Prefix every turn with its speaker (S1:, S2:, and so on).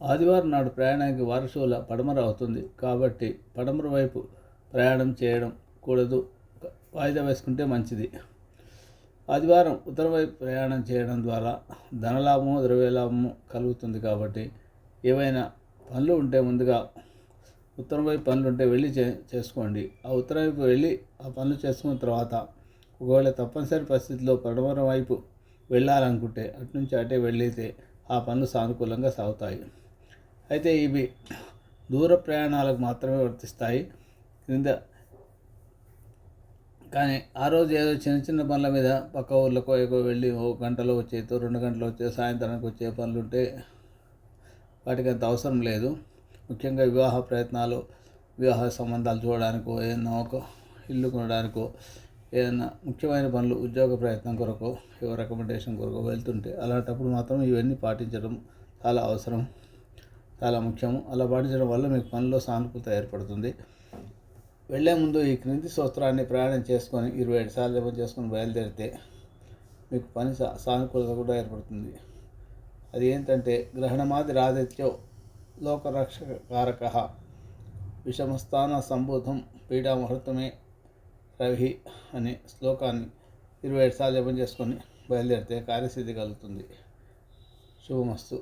S1: ఆదివారం నాడు ప్రయాణానికి వారసుల పడమర అవుతుంది. కాబట్టి పడమర వైపు ప్రయాణం చేయడం కూడదు. వాయిదా వేసుకుంటే మంచిది. ఆదివారం ఉత్తరం వైపు ప్రయాణం చేయడం ద్వారా ధనలాభము ద్రవ్యలాభము కలుగుతుంది కాబట్టి ఏవైనా పనులు ఉంటే ముందుగా ఉత్తరం వైపు పనులు ఉంటే వెళ్ళి చే చేసుకోండి. ఆ ఉత్తరం వైపు వెళ్ళి ఆ పనులు చేసుకున్న తర్వాత ఒకవేళ తప్పనిసరి పరిస్థితిలో పడమర వైపు వెళ్ళాలనుకుంటే అటు నుంచి అటే వెళ్ళితే ఆ పనులు సానుకూలంగా సాగుతాయి. అయితే ఇవి దూర ప్రయాణాలకు మాత్రమే వర్తిస్తాయి. క్రింద కానీ ఆ రోజు ఏదో చిన్న చిన్న పనుల మీద పక్క ఊర్లకో ఎక్కువ వెళ్ళి ఓ గంటలో వచ్చేతో రెండు గంటలు వచ్చే సాయంత్రానికి వచ్చే పనులు ఉంటే వాటికి అంత అవసరం లేదు. ముఖ్యంగా వివాహ ప్రయత్నాలు వివాహ సంబంధాలు చూడడానికో ఏదైనా ఒక ఇల్లు కొనడానికో ఏదైనా ముఖ్యమైన పనులు ఉద్యోగ ప్రయత్నం కొరకు ఏవో రికమెండేషన్ కొరకు వెళ్తుంటే అలాంటప్పుడు మాత్రం ఇవన్నీ పాటించడం చాలా అవసరం. చాలా ముఖ్యము. అలా పాటించడం వల్ల మీకు పనిలో సానుకూలత ఏర్పడుతుంది. వెళ్ళే ముందు ఈ క్రింది సూత్రాన్ని ప్రయాణం చేసుకొని ఇరవై ఏడు సార్లు జపం చేసుకొని బయలుదేరితే మీకు పని సా సానుకూలత కూడా ఏర్పడుతుంది. అది ఏంటంటే గ్రహణమాది రాదిత్యో లోకరక్షకారక విషమస్థాన సంబోధం పీడాముహూర్తమే రవి అనే శ్లోకాన్ని ఇరవై ఏడు సార్లు జపం చేసుకొని బయలుదేరితే కార్యసిద్ధి కలుగుతుంది. శుభమస్తు.